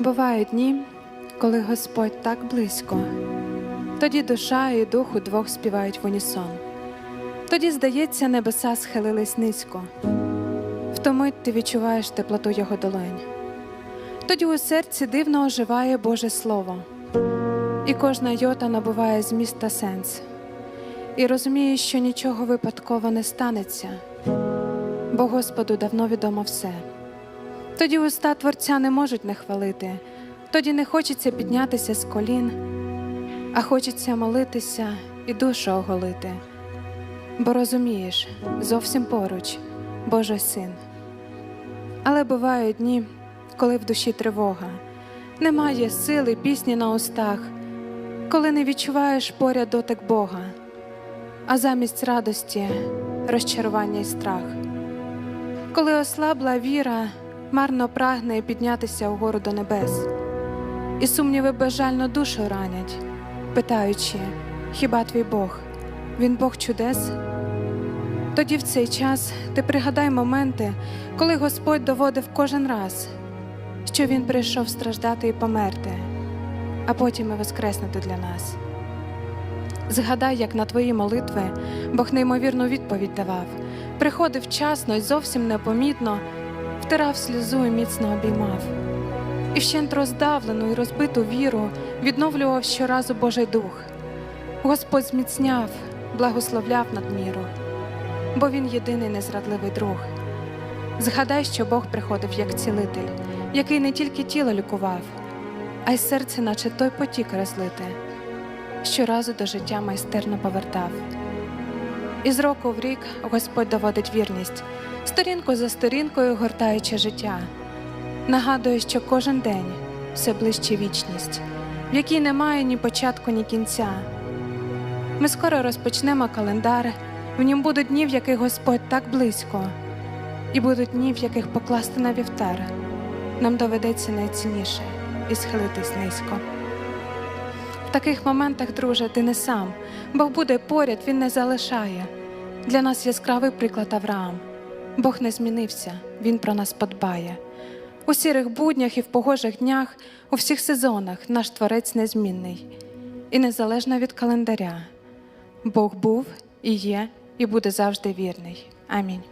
Бувають дні, коли Господь так близько, тоді душа і дух удвох співають в унісон. Тоді, здається, небеса схилились низько. В ту мить ти відчуваєш теплоту його долонь. Тоді у серці дивно оживає Боже Слово, і кожна йота набуває зміст та сенс. І розумієш, що нічого випадково не станеться, бо Господу давно відомо все. Тоді уста Творця не можуть не хвалити, тоді не хочеться піднятися з колін, а хочеться молитися і душу оголити. Бо розумієш, зовсім поруч Божий син. Але бувають дні, коли в душі тривога, немає сили, пісні на устах, коли не відчуваєш поряд дотик Бога, а замість радості розчарування і страх. Коли ослабла віра, марно прагне піднятися вгору до небес, і сумніви безжально душу ранять, питаючи, хіба твій Бог, він Бог чудес? Тоді в цей час ти пригадай моменти, коли Господь доводив кожен раз, що Він прийшов страждати і померти, а потім і воскреснути для нас. Згадай, як на твої молитви Бог неймовірну відповідь давав, приходив вчасно і зовсім непомітно, втирав сльозу і міцно обіймав. І вщент роздавлену і розбиту віру відновлював щоразу Божий дух. Господь зміцняв, благословляв надміру, бо Він єдиний незрадливий друг. Згадай, що Бог приходив як цілитель, який не тільки тіло лікував, а й серце, наче той потік розлите, щоразу до життя майстерно повертав. І з року в рік Господь доводить вірність, сторінку за сторінкою гортаючи життя, нагадує, що кожен день все ближче вічність, в якій немає ні початку, ні кінця. Ми скоро розпочнемо календар, в нім будуть дні, в яких Господь так близько, і будуть дні, в яких покласти на вівтар. Нам доведеться найцінніше і схилитись низько. В таких моментах, друже, ти не сам, Бог буде поряд, Він не залишає. Для нас яскравий приклад Авраам. Бог не змінився, Він про нас подбає. У сірих буднях і в погожих днях, у всіх сезонах наш Творець незмінний і незалежно від календаря. Бог був і є, і буде завжди вірний. Амінь.